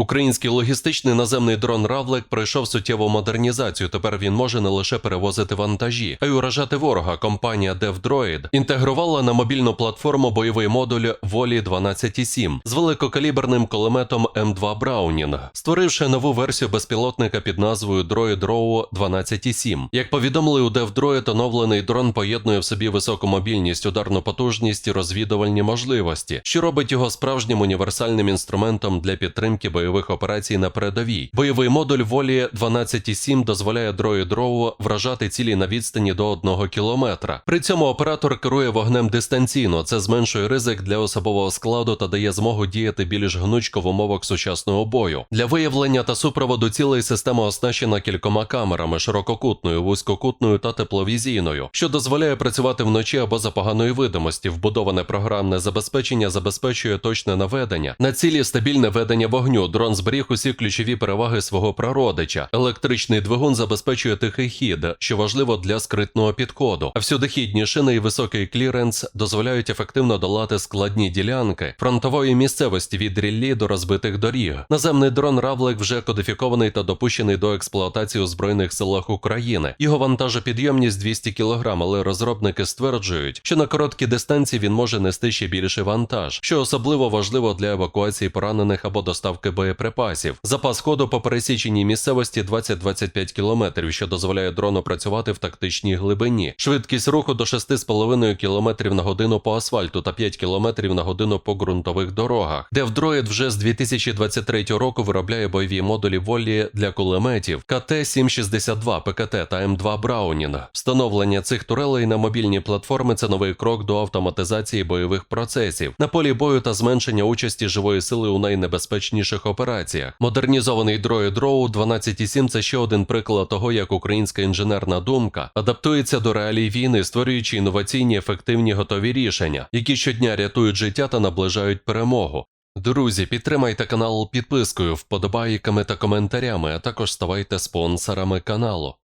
Український логістичний наземний дрон Равлик пройшов суттєву модернізацію. Тепер він може не лише перевозити вантажі, а й уражати ворога. Компанія DevDroid інтегрувала на мобільну платформу бойовий модуль Волі 12.7 з великокаліберним кулеметом М2 Браунінг, створивши нову версію безпілотника під назвою Droid Row 12.7. Як повідомили у DevDroid, оновлений дрон поєднує в собі високу мобільність, ударну потужність і розвідувальні можливості, що робить його справжнім універсальним інструментом для підтримки бойових операцій на передовій. Бойовий модуль волі 12.7 дозволяє Droid Row вражати цілі на відстані до 1 кілометра. При цьому оператор керує вогнем дистанційно. Це зменшує ризик для особового складу та дає змогу діяти більш гнучко в умовах сучасного бою. Для виявлення та супроводу цілей система оснащена кількома камерами ширококутною, вузькокутною та тепловізійною, що дозволяє працювати вночі або за поганої видимості. Вбудоване програмне забезпечення забезпечує точне наведення на цілі стабільне ведення вогню. Дрон зберіг усі ключові переваги свого прародича. Електричний двигун забезпечує тихий хід, що важливо для скритного підходу. А всюдихідні шини і високий кліренс дозволяють ефективно долати складні ділянки фронтової місцевості від ріллі до розбитих доріг. Наземний дрон Равлик вже кодифікований та допущений до експлуатації у збройних силах України. Його вантажопідйомність 200 кг, але розробники стверджують, що на короткій дистанції він може нести ще більший вантаж, що особливо важливо для евакуації поранених або доставки боєприпасів. Запас ходу по пересіченій місцевості 20-25 км, що дозволяє дрону працювати в тактичній глибині. Швидкість руху до 6,5 км на годину по асфальту та 5 км на годину по ґрунтових дорогах. DevDroid вже з 2023 року виробляє бойові модулі волі для кулеметів КТ-762 ПКТ та М2 Браунінг. Встановлення цих турелей на мобільні платформи це новий крок до автоматизації бойових процесів на полі бою та зменшення участі живої сили у найнебезпечніших операціях. Модернізований Droid Row 12.7 – це ще один приклад того, як українська інженерна думка адаптується до реалій війни, створюючи інноваційні, ефективні готові рішення, які щодня рятують життя та наближають перемогу. Друзі, підтримайте канал підпискою, вподобайками та коментарями, а також ставайте спонсорами каналу.